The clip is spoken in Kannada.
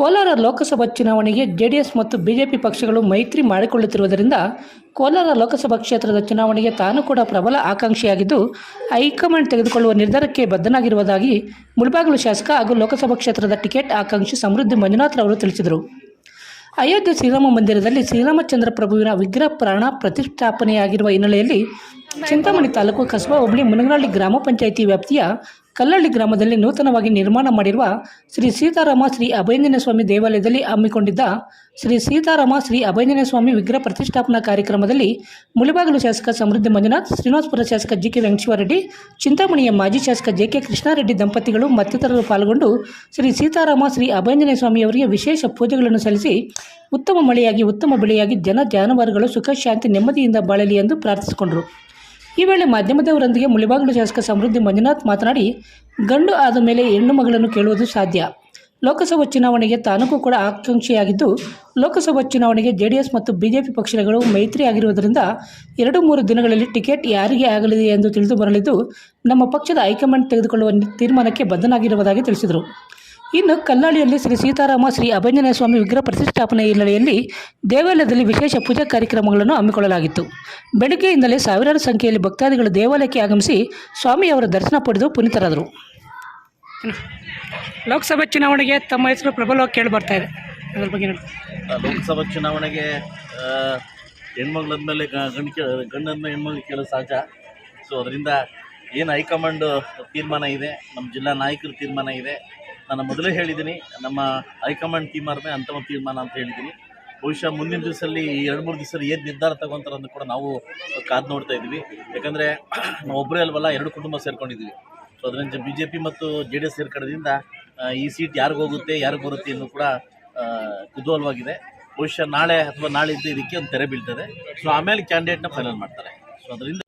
ಕೋಲಾರ ಲೋಕಸಭಾ ಚುನಾವಣೆಗೆ ಜೆಡಿಎಸ್ ಮತ್ತು ಬಿಜೆಪಿ ಪಕ್ಷಗಳು ಮೈತ್ರಿ ಮಾಡಿಕೊಳ್ಳುತ್ತಿರುವುದರಿಂದ ಕೋಲಾರ ಲೋಕಸಭಾ ಕ್ಷೇತ್ರದ ಚುನಾವಣೆಗೆ ತಾನು ಕೂಡ ಪ್ರಬಲ ಆಕಾಂಕ್ಷಿಯಾಗಿದ್ದು, ಹೈಕಮಾಂಡ್ ತೆಗೆದುಕೊಳ್ಳುವ ನಿರ್ಧಾರಕ್ಕೆ ಬದ್ಧನಾಗಿರುವುದಾಗಿ ಮುಳಬಾಗಿಲು ಶಾಸಕ ಹಾಗೂ ಲೋಕಸಭಾ ಕ್ಷೇತ್ರದ ಟಿಕೆಟ್ ಆಕಾಂಕ್ಷಿ ಸಮೃದ್ಧಿ ಮಂಜುನಾಥ್ ಅವರು ತಿಳಿಸಿದರು. ಅಯೋಧ್ಯೆ ಶ್ರೀರಾಮ ಮಂದಿರದಲ್ಲಿ ಶ್ರೀರಾಮಚಂದ್ರ ಪ್ರಭುವಿನ ವಿಗ್ರಹ ಪ್ರಾಣ ಪ್ರತಿಷ್ಠಾಪನೆಯಾಗಿರುವ ಹಿನ್ನೆಲೆಯಲ್ಲಿ ಚಿಂತಾಮಣಿ ತಾಲೂಕು ಕಸಬಾ ಹೋಬಳಿ ಮುನಗನಹಳ್ಳಿ ಗ್ರಾಮ ಪಂಚಾಯಿತಿ ವ್ಯಾಪ್ತಿಯ ಕಲ್ಲಳ್ಳಿ ಗ್ರಾಮದಲ್ಲಿ ನೂತನವಾಗಿ ನಿರ್ಮಾಣ ಮಾಡಿರುವ ಶ್ರೀ ಸೀತಾರಾಮ ಶ್ರೀ ಅಭಯಂಜನೇಯ ಸ್ವಾಮಿ ದೇವಾಲಯದಲ್ಲಿ ಹಮ್ಮಿಕೊಂಡಿದ್ದ ಶ್ರೀ ಸೀತಾರಾಮ ಶ್ರೀ ಅಭಯಂಜನೇಯ ಸ್ವಾಮಿ ವಿಗ್ರಹ ಪ್ರತಿಷ್ಠಾಪನಾ ಕಾರ್ಯಕ್ರಮದಲ್ಲಿ ಮುಳಿಬಾಗಿಲು ಶಾಸಕ ಸಮೃದ್ಧಿ ಮಂಜುನಾಥ್, ಶ್ರೀನಿವಾಸಪುರ ಶಾಸಕ ಜಿ ಕೆ ವೆಂಕಟೇಶ್ವರರೆಡ್ಡಿ, ಚಿಂತಾಮಣಿಯ ಮಾಜಿ ಶಾಸಕ ಜೆ ಕೆ ಕೃಷ್ಣಾರೆಡ್ಡಿ ದಂಪತಿಗಳು ಮತ್ತಿತರರು ಪಾಲ್ಗೊಂಡು ಶ್ರೀ ಸೀತಾರಾಮ ಶ್ರೀ ಅಭಯಂಜನೇಯ ಸ್ವಾಮಿಯವರಿಗೆ ವಿಶೇಷ ಪೂಜೆಗಳನ್ನು ಸಲ್ಲಿಸಿ ಉತ್ತಮ ಮಳೆಯಾಗಿ ಉತ್ತಮ ಬೆಳೆಯಾಗಿ ಜನ ಜಾನುವಾರುಗಳು ಸುಖ, ಶಾಂತಿ, ನೆಮ್ಮದಿಯಿಂದ ಬಾಳಲಿ ಎಂದು ಪ್ರಾರ್ಥಿಸಿಕೊಂಡರು. ಈ ವೇಳೆ ಮಾಧ್ಯಮದವರೊಂದಿಗೆ ಮುಳಿಬಾಗಿಲು ಶಾಸಕ ಸಮೃದ್ಧಿ ಮಂಜುನಾಥ್ ಮಾತನಾಡಿ, ಗಂಡು ಆದ ಮೇಲೆ ಹೆಣ್ಣು ಮಗಳನ್ನು ಕೇಳುವುದು ಸಾಧ್ಯ. ಲೋಕಸಭಾ ಚುನಾವಣೆಗೆ ತಾನೂ ಕೂಡ ಆಕಾಂಕ್ಷಿಯಾಗಿದ್ದು, ಲೋಕಸಭಾ ಚುನಾವಣೆಗೆ ಜೆಡಿಎಸ್ ಮತ್ತು ಬಿಜೆಪಿ ಪಕ್ಷಗಳು ಮೈತ್ರಿ ಆಗಿರುವುದರಿಂದ ಎರಡು ಮೂರು ದಿನಗಳಲ್ಲಿ ಟಿಕೆಟ್ ಯಾರಿಗೆ ಆಗಲಿದೆ ಎಂದು ತಿಳಿದು ಬರಲಿದ್ದು, ನಮ್ಮ ಪಕ್ಷದ ಹೈಕಮಾಂಡ್ ತೆಗೆದುಕೊಳ್ಳುವ ತೀರ್ಮಾನಕ್ಕೆ ಬದ್ಧನಾಗಿರುವುದಾಗಿ ತಿಳಿಸಿದರು. ಇನ್ನು ಕಲ್ಲಾಳಿಯಲ್ಲಿ ಶ್ರೀ ಸೀತಾರಾಮ ಶ್ರೀ ಅಭಂಜನೇಯ ಸ್ವಾಮಿ ವಿಗ್ರಹ ಪ್ರತಿಷ್ಠಾಪನೆ ಹಿನ್ನೆಲೆಯಲ್ಲಿ ದೇವಾಲಯದಲ್ಲಿ ವಿಶೇಷ ಪೂಜಾ ಕಾರ್ಯಕ್ರಮಗಳನ್ನು ಹಮ್ಮಿಕೊಳ್ಳಲಾಗಿತ್ತು. ಬೆಳಗ್ಗೆಯಿಂದಲೇ ಸಾವಿರಾರು ಸಂಖ್ಯೆಯಲ್ಲಿ ಭಕ್ತಾದಿಗಳು ದೇವಾಲಯಕ್ಕೆ ಆಗಮಿಸಿ ಸ್ವಾಮಿಯವರ ದರ್ಶನ ಪಡೆದು ಪುನೀತರಾದರು. ಲೋಕಸಭಾ ಚುನಾವಣೆಗೆ ತಮ್ಮ ಹೆಸರು ಪ್ರಬಲವಾಗಿ ಕೇಳಿ ಬರ್ತಾ ಇದೆ. ಅದ್ರ ಬಗ್ಗೆ ಲೋಕಸಭಾ ಚುನಾವಣೆಗೆ ಆ, ಹೆಣ್ಮಕ್ಳ ಮೇಲೆ ಗಂಡು ಕೇ ಗಂಡನ್ನ ಹೆಣ್ಮಕ್ಳು ಕೇಳೋದು ಸಹಜ. ಸೊ ಅದರಿಂದ ಏನು ಹೈಕಮಾಂಡ್ ತೀರ್ಮಾನ ಇದೆ ನಮ್ಮ ಜಿಲ್ಲಾ ನಾಯಕರ ತೀರ್ಮಾನ ಇದೆ. ನಾನು ಮೊದಲೇ ಹೇಳಿದ್ದೀನಿ, ನಮ್ಮ ಹೈಕಮಾಂಡ್ ತೀರ್ಮಾನವೇ ಅಂತಿಮ ತೀರ್ಮಾನ ಅಂತ ಹೇಳಿದ್ದೀನಿ. ಬಹುಶಃ ಮುಂದಿನ ದಿವಸದಲ್ಲಿ ಎರಡು ಮೂರು ದಿವಸದಲ್ಲಿ ಏನು ನಿರ್ಧಾರ ತಗೊಂತಾರೆ ಕೂಡ ನಾವು ಕಾದು ನೋಡ್ತಾ ಇದ್ದೀವಿ. ಯಾಕಂದರೆ ನಾವು ಒಬ್ಬರೇ ಅಲ್ವಲ್ಲ, ಎರಡು ಕುಟುಂಬ ಸೇರ್ಕೊಂಡಿದ್ದೀವಿ. ಸೊ ಅದರಿಂದ ಬಿ ಜೆ ಪಿ ಮತ್ತು ಜೆ ಡಿ ಎಸ್ ಈ ಸೀಟ್ ಯಾರಿಗೆ ಹೋಗುತ್ತೆ, ಯಾರಿಗೆ ಬರುತ್ತೆ ಅನ್ನೋ ಕೂಡ ಕುತೂಹಲವಾಗಿದೆ. ಬಹುಶಃ ನಾಳೆ ಅಥವಾ ನಾಳಿದ್ದು ಇದಕ್ಕೆ ಒಂದು ತೆರೆ ಬೀಳ್ತದೆ. ಸೊ ಆಮೇಲೆ ಕ್ಯಾಂಡಿಡೇಟ್ನ ಫೈನಲ್ ಮಾಡ್ತಾರೆ. ಸೊ ಅದರಿಂದ